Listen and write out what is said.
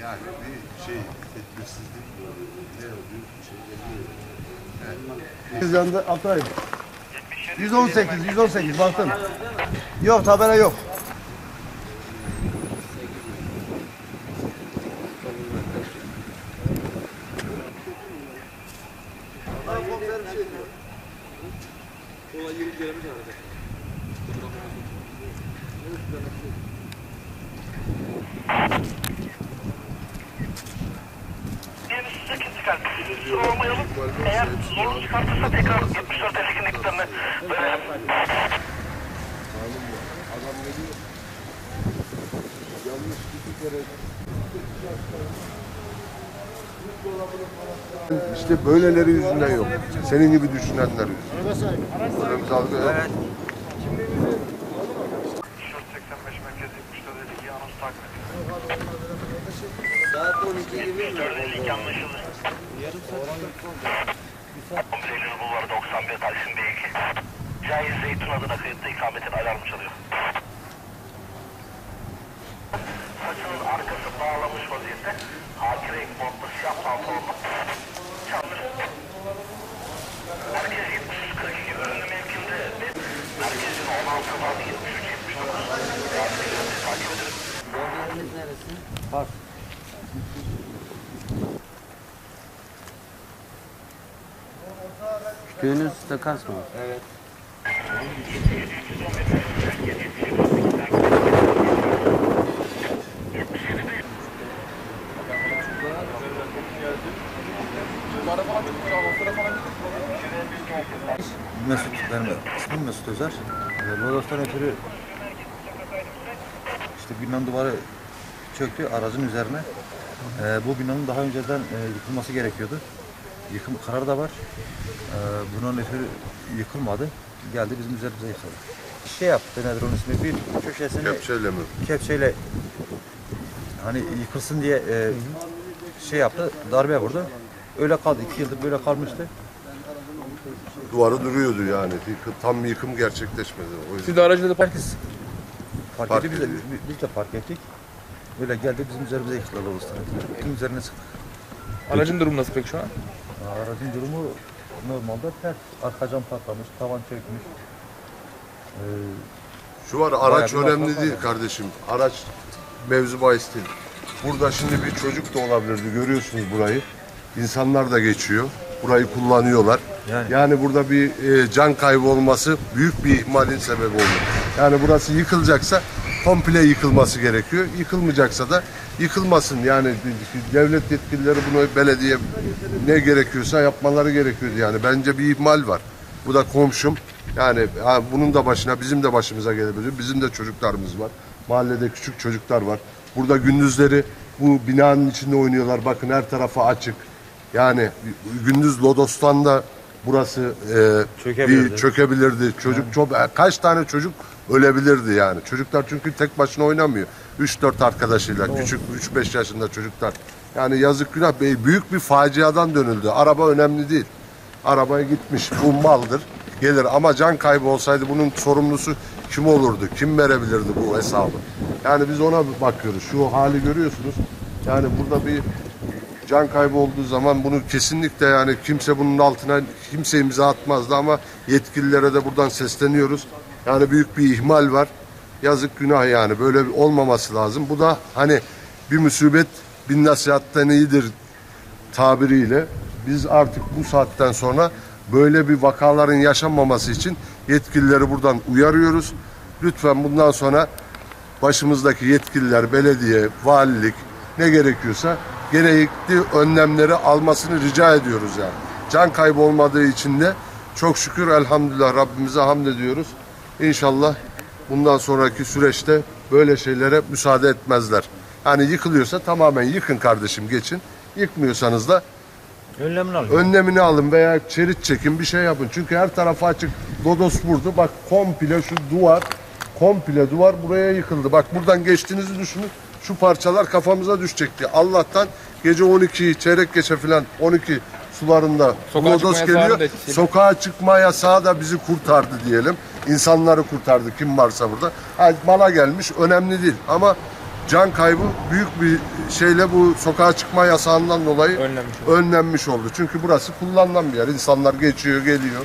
Yani bir şey tedbirsizlik ne oluyor? Şey oluyor. Yanında Altay. 118, 118 baktım. Yok tabela yok. Size çıkar. Sormayalım. Eğer zorluk çıkartırsa tekrar 74 50 kimliklerini verelim. Adam ne diyor? Yanlış iki kere İşte böyleleri yüzünden yok. Senin gibi düşünenler yüzünden. Evet. 85 merkez 74 52 anons takip edin. Saat 12 gibi 74 52 anlaşıldı. Komiserleri Bulvarı 91 Taksim B2. Cahil Zeytun adına kayıtlı ikametin alarmı çalıyor. Saçının arkası bağlamış vaziyette. Haki renk montlu Neresi? Köyünüz Takas mı? Evet. Mesut benim ismim Mesut Özer. Ee, Lodos'tan ötürü işte binanın duvarı çöktü aracın üzerine. Ee, bu binanın daha önceden e, yıkılması gerekiyordu. Yıkım kararı da var. Ee, bunun ötürü yıkılmadı. Geldi bizim üzerimize yıkıldı. Şey yaptı nedir onun ismi bir köşesini Kepçeyle mi? kepçeyle hani yıkılsın diye e, şey yaptı darbe vurdu. Öyle kaldı. iki yıldır böyle kalmıştı. Duvarı duruyordu yani. Bir- Tam yıkım gerçekleşmedi. O yüzden. Siz de aracınızda park Herkes fark, Fark etti, biz de, ediyor. biz de fark ettik. Böyle geldi bizim üzerimize yıktılar Oğuz'dan. Bizim üzerine sıktık. aracın durumu nasıl peki şu an? Aracın durumu normalde ters. Arka cam patlamış, tavan çökmüş. Ee, Şu var Bayağı araç bir önemli masraf var değil yani. kardeşim. Araç mevzu bahis değil. Burada şimdi bir çocuk da olabilirdi. Görüyorsunuz burayı. İnsanlar da geçiyor. Burayı kullanıyorlar. Yani, Yani. burada bir e, can kaybı olması büyük bir ihmalin sebebi olur. Yani burası yıkılacaksa komple yıkılması gerekiyor. Yıkılmayacaksa da yıkılmasın. Yani devlet yetkilileri bunu belediye ne gerekiyorsa yapmaları gerekiyordu. Yani bence bir ihmal var. Bu da komşum. Yani ha, bunun da başına bizim de başımıza gelebilir. Bizim de çocuklarımız var. Mahallede küçük çocuklar var. Burada gündüzleri bu binanın içinde oynuyorlar. Bakın her tarafı açık. Yani gündüz Lodostan'da burası e, Çökebilirdi. bir çökebilirdi. Çocuk çok e, kaç tane çocuk ölebilirdi yani. Çocuklar çünkü tek başına oynamıyor. 3-4 arkadaşıyla küçük 3-5 yaşında çocuklar. Yani yazık günah büyük bir faciadan dönüldü. Araba önemli değil. Arabaya gitmiş. Bu maldır. Gelir ama can kaybı olsaydı bunun sorumlusu kim olurdu? Kim verebilirdi bu hesabı? Yani biz ona bakıyoruz. Şu hali görüyorsunuz. Yani burada bir can kaybı olduğu zaman bunu kesinlikle yani kimse bunun altına kimse imza atmazdı ama yetkililere de buradan sesleniyoruz. Yani büyük bir ihmal var. Yazık günah yani böyle olmaması lazım. Bu da hani bir musibet bin nasihatten iyidir tabiriyle biz artık bu saatten sonra böyle bir vakaların yaşanmaması için yetkilileri buradan uyarıyoruz. Lütfen bundan sonra başımızdaki yetkililer, belediye, valilik ne gerekiyorsa gerekli önlemleri almasını rica ediyoruz yani. Can kaybı olmadığı için de çok şükür elhamdülillah Rabbimize hamd ediyoruz. İnşallah bundan sonraki süreçte böyle şeylere müsaade etmezler. Yani yıkılıyorsa tamamen yıkın kardeşim geçin. Yıkmıyorsanız da önlemini alın. önlemini alın veya çerit çekin bir şey yapın. Çünkü her tarafı açık. Lodos vurdu. Bak komple şu duvar komple duvar buraya yıkıldı. Bak buradan geçtiğinizi düşünün. şu parçalar kafamıza düşecekti. Allah'tan gece 12 çeyrek geçe falan 12 sularında Sokağa Lodos geliyor. Sokağa çıkma yasağı da bizi kurtardı diyelim. İnsanları kurtardı kim varsa burada. Ha, mala gelmiş önemli değil ama can kaybı büyük bir şeyle bu sokağa çıkma yasağından dolayı Önlenmiş önlenmiş oldu. Çünkü burası kullanılan bir yer. İnsanlar geçiyor, geliyor.